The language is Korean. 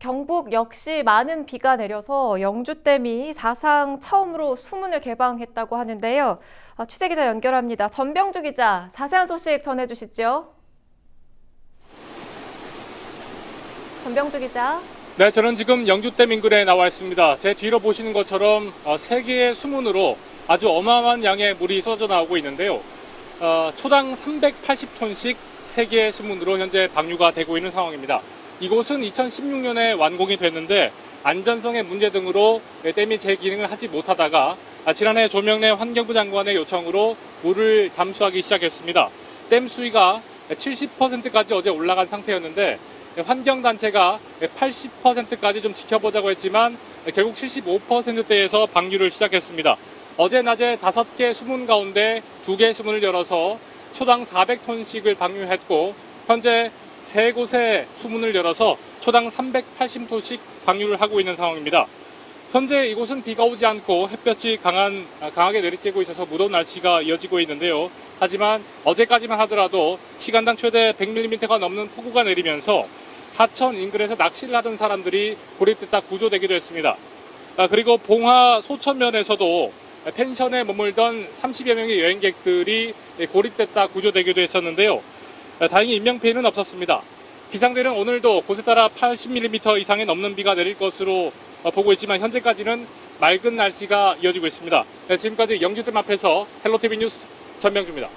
경북 역시 많은 비가 내려서 영주댐이 사상 처음으로 수문을 개방했다고 하는데요. 아, 취재 기자 연결합니다. 전병주 기자, 자세한 소식 전해주시죠. 전병주 기자. 네, 저는 지금 영주댐 인근에 나와 있습니다. 제 뒤로 보시는 것처럼 어, 세 개의 수문으로 아주 어마어마한 양의 물이 쏟아져 나오고 있는데요. 어, 초당 380톤씩 세 개의 수문으로 현재 방류가 되고 있는 상황입니다. 이곳은 2016년에 완공이 됐는데 안전성의 문제 등으로 댐이 제 기능을 하지 못하다가 아, 지난해 조명래 환경부 장관의 요청으로 물을 담수하기 시작했습니다. 댐 수위가 70%까지 어제 올라간 상태였는데 환경단체가 80%까지 좀 지켜보자고 했지만 결국 75%대에서 방류를 시작했습니다. 어제 낮에 5개 수문 가운데 2개 수문을 열어서 초당 400톤씩을 방류했고 현재 3곳의 수문을 열어서 초당 380톤씩 방류를 하고 있는 상황입니다. 현재 이곳은 비가 오지 않고 햇볕이 강한, 아, 강하게 내리쬐고 있어서 무더운 날씨가 이어지고 있는데요. 하지만 어제까지만 하더라도 시간당 최대 100mm가 넘는 폭우가 내리면서 하천 인근에서 낚시를 하던 사람들이 고립됐다 구조되기도 했습니다. 아, 그리고 봉화 소천면에서도 펜션에 머물던 30여 명의 여행객들이 고립됐다 구조되기도 했었는데요. 아, 다행히 인명피해는 없었습니다. 기상대는 오늘도 곳에 따라 80mm 이상의 넘는 비가 내릴 것으로 어, 보고 있지만 현재까지는 맑은 날씨가 이어지고 있습니다. 네, 지금까지 영주댐 앞에서 헬로티비 뉴스 전명주입니다.